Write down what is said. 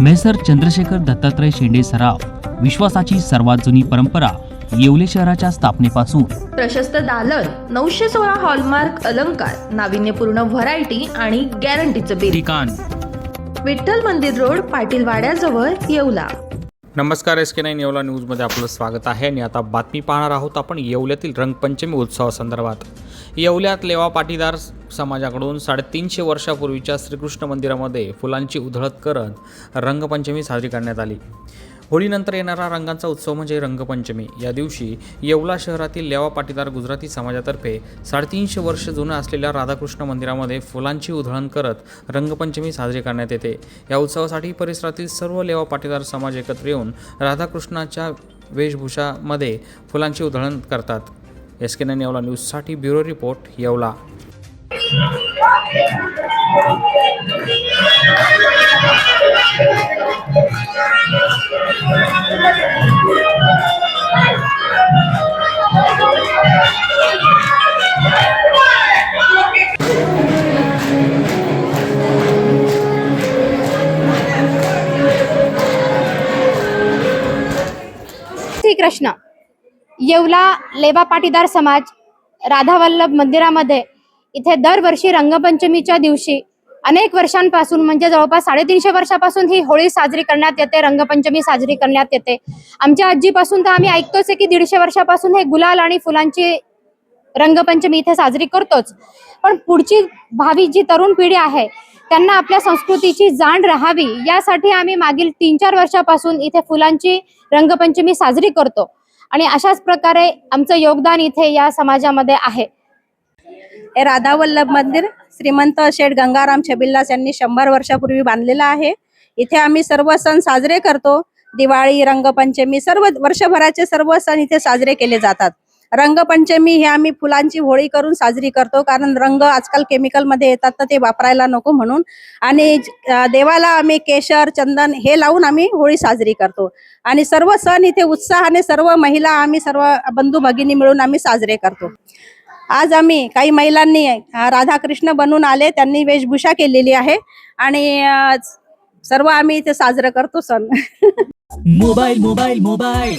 Measure Chandrashekhar Dattatray शेंडे सराव विश्वासाची सर्वात जुनी परंपरा येवले शहराच्या स्थापनेपासून. प्रशस्त दालन नऊशे सोळा हॉलमार्क अलंकार नाविन्यपूर्ण व्हरायटी आणि गॅरंटीचं बिल ठिकाण. विठ्ठल मंदिर रोड पाटील वाड्याजवळ येवला. नमस्कार एस के नाईन येवला न्यूजमध्ये आपलं स्वागत आहे. आणि आता बातमी पाहणार आहोत आपण येवल्यातील रंगपंचमी उत्सवासंदर्भात. येवल्यात लेवा पाटीदार समाजाकडून साडेतीनशे वर्षापूर्वीच्या श्रीकृष्ण मंदिरामध्ये फुलांची उधळत करत रंगपंचमी साजरी करण्यात आली. होळीनंतर येणारा रंगांचा उत्सव म्हणजे रंगपंचमी. या दिवशी येवला शहरातील लेवा पाटीदार गुजराती समाजातर्फे साडेतीनशे वर्ष जुनं असलेल्या राधाकृष्ण मंदिरामध्ये फुलांची उधळण करत रंगपंचमी साजरी करण्यात येते. या उत्सवासाठी परिसरातील सर्व लेवा पाटीदार समाज एकत्र येऊन राधाकृष्णाच्या वेशभूषामध्ये फुलांची उधळण करतात. एस के नाईन येवला न्यूजसाठी ब्युरो रिपोर्ट येवला श्रीकृष्ण येवला लेबा पाटीदार समाज राधावल्लभ मंदिरामध्ये इथे दरवर्षी रंगपंचमीच्या दिवशी अनेक वर्षांपासून म्हणजे जवळपास साडेतीनशे वर्षापासून ही होळी साजरी करण्यात येते रंगपंचमी साजरी करण्यात येते. आमच्या आजीपासून तर आम्ही ऐकतोच आहे की दीडशे वर्षापासून हे गुलाल आणि फुलांची रंगपंचमी इथे साजरी करतोच. पण पुढची भावी जी तरुण पिढी आहे त्यांना आपल्या संस्कृतीची जाण राहावी यासाठी आम्ही मागील तीन चार वर्षापासून इथे फुलांची रंगपंचमी साजरी करतो. आणि अशाच प्रकारे आमचं योगदान इथे या समाजामध्ये आहे. हे राधा वल्लभ मंदिर श्रीमंत शेठ गंगाराम छबिल्लास यांनी शंभर वर्षापूर्वी बांधलेलं आहे. इथे आम्ही सर्व सण साजरे करतो. दिवाळी रंगपंचमी सर्व वर्षभराचे सर्व सण इथे साजरे केले जातात. रंगपंचमी हे आम्ही फुलांची होळी करून साजरी करतो कारण रंग आजकाल केमिकलमध्ये येतात तर ते वापरायला नको म्हणून. आणि देवाला आम्ही केशर चंदन हे लावून आम्ही होळी साजरी करतो. आणि सर्व सण इथे उत्साहाने सर्व महिला आम्ही सर्व बंधू भगिनी मिळून आम्ही साजरे करतो. आज आम्ही काही महिलांनी राधाकृष्ण बनून आले त्यांनी वेशभूषा केलेली आहे. आणि सर्व आम्ही इथे साजरं करतो सण. Mobile mobile mobile.